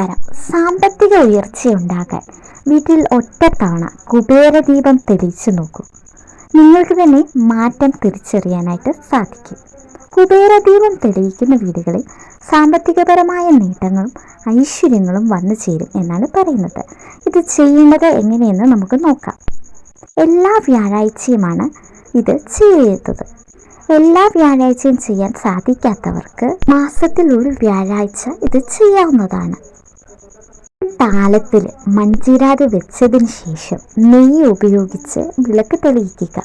നമസ്കാരം സാമ്പത്തിക ഉയർച്ചയുണ്ടാകാൻ വീട്ടിൽ ഒറ്റത്തവണ കുബേരദീപം തെളിച്ചു നോക്കൂ. നിങ്ങൾക്ക് തന്നെ മാറ്റം തിരിച്ചറിയാനായിട്ട് സാധിക്കും. കുബേരദീപം തെളിയിക്കുന്ന വീടുകളിൽ സാമ്പത്തികപരമായ നേട്ടങ്ങളും ഐശ്വര്യങ്ങളും വന്നു ചേരും എന്നാണ് പറയുന്നത്. ഇത് ചെയ്യേണ്ടത് എങ്ങനെയെന്ന് നമുക്ക് നോക്കാം. എല്ലാ വ്യാഴാഴ്ചയുമാണ് ഇത് ചെയ്യുന്നത് എല്ലാ വ്യാഴാഴ്ചയും ചെയ്യാൻ സാധിക്കാത്തവർക്ക് മാസത്തിൽ ഒരു വ്യാഴാഴ്ച ഇത് ചെയ്യാവുന്നതാണ്. താലത്തിൽ മൺചീരാതെ വെച്ചതിന് ശേഷം നെയ്യ് ഉപയോഗിച്ച് വിളക്ക് തെളിയിക്കുക.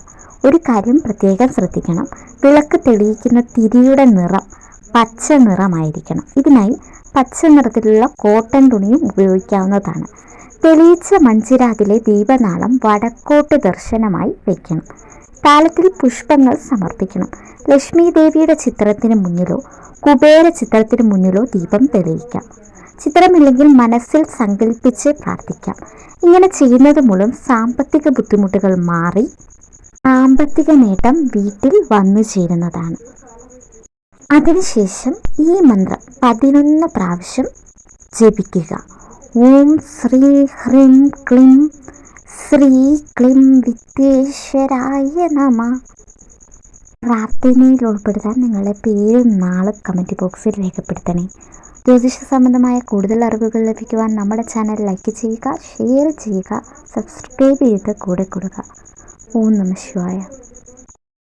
ഒരു കാര്യം പ്രത്യേകം ശ്രദ്ധിക്കണം. വിളക്ക് തെളിയിക്കുന്ന തിരിയുടെ നിറം പച്ച നിറമായിരിക്കണം. ഇതിനായി പച്ച നിറത്തിലുള്ള കോട്ടൺ തുണിയും ഉപയോഗിക്കാവുന്നതാണ്. തെളിയിച്ച മഞ്ചിരാതിലെ ദീപനാളം വടക്കോട്ട് ദർശനമായി വയ്ക്കണം താലത്തിൽ പുഷ്പങ്ങൾ സമർപ്പിക്കണം. ലക്ഷ്മി ദേവിയുടെ ചിത്രത്തിന് മുന്നിലോ കുബേര ചിത്രത്തിന് മുന്നിലോ ദീപം തെളിയിക്കാം. ചിത്രമില്ലെങ്കിൽ മനസ്സിൽ സങ്കല്പിച്ച് പ്രാർത്ഥിക്കാം. ഇങ്ങനെ ചെയ്യുന്നത് മൂലം സാമ്പത്തിക ബുദ്ധിമുട്ടുകൾ മാറി സാമ്പത്തിക നേട്ടം വീട്ടിൽ വന്നു ചേരുന്നതാണ്. അതിനുശേഷം ഈ മന്ത്രം പതിനൊന്ന് പ്രാവശ്യം ജപിക്കുക. ഓം ശ്രീ ഹ്രീം ക്ലീം ശ്രീ ക്ലീം വിദ്യേശ്വരായ നമ. പ്രാർത്ഥനയിൽ ഉൾപ്പെടുത്താൻ നിങ്ങളുടെ പേര് നാളെ കമന്റ് ബോക്സിൽ രേഖപ്പെടുത്തണേ. ജ്യോതിഷ സംബന്ധമായ കൂടുതൽ അറിവുകൾ ലഭിക്കുവാൻ നമ്മുടെ ചാനൽ ലൈക്ക് ചെയ്യുക ഷെയർ ചെയ്യുക സബ്സ്ക്രൈബ് ചെയ്ത് കൂടെ കൊടുക്കുക ഓം നമ ശിവായ.